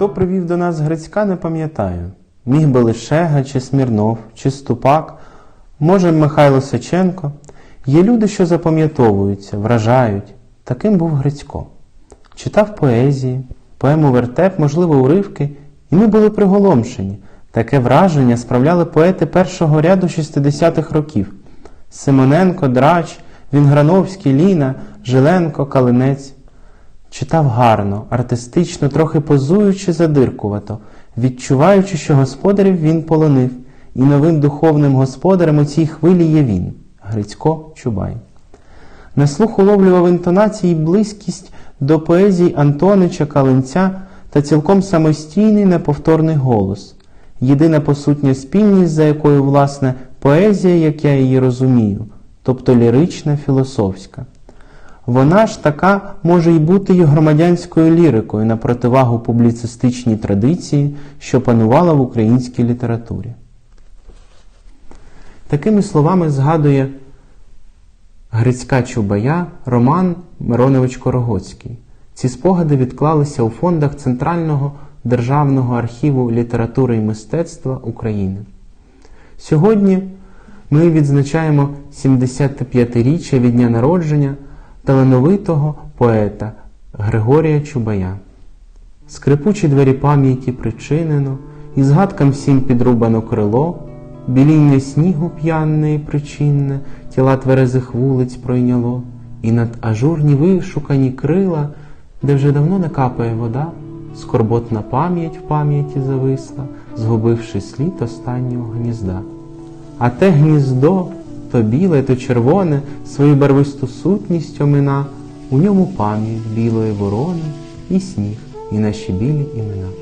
Хто привів до нас Грицька, не пам'ятаю. Міг би Лишега, чи Смірнов, чи Ступак, може Михайло Сеченко. Є люди, що запам'ятовуються, вражають. Таким був Грицько. Читав поезії, поему вертеп, можливо, уривки, і ми були приголомшені. Таке враження справляли поети першого ряду 60-х років. Симоненко, Драч, Вінграновський, Ліна, Жиленко, Калинець. Читав гарно, артистично, трохи позуючи задиркувато, відчуваючи, що господарів він полонив, і новим духовним господарем у цій хвилі є він, Грицько Чубай. На слух уловлював інтонації близькість до поезій Антонича Калинця та цілком самостійний неповторний голос, єдина посутня спільність, за якою, власне, поезія, як я її розумію, тобто лірична, філософська. Вона ж така може й бути й громадянською лірикою на противагу публіцистичній традиції, що панувала в українській літературі. Такими словами згадує Грицька Чубая Роман Миронович Корогоцький. Ці спогади відклалися у фондах Центрального державного архіву літератури і мистецтва України. Сьогодні ми відзначаємо 75-річчя від дня народження талановитого поета Григорія Чубая. Скрипучі двері пам'яті причинено, і згадкам всім підрубано крило, біління снігу п'янне і причинне, тіла тверезих вулиць пройняло, і над ажурні вишукані крила, де вже давно не капає вода, скорботна пам'ять в пам'яті зависла, згубивши слід останнього гнізда. А те гніздо, то біле, то червоне, свою барвисту сутність омина, у ньому пам'ять білої ворони, і сніг, і наші білі імена.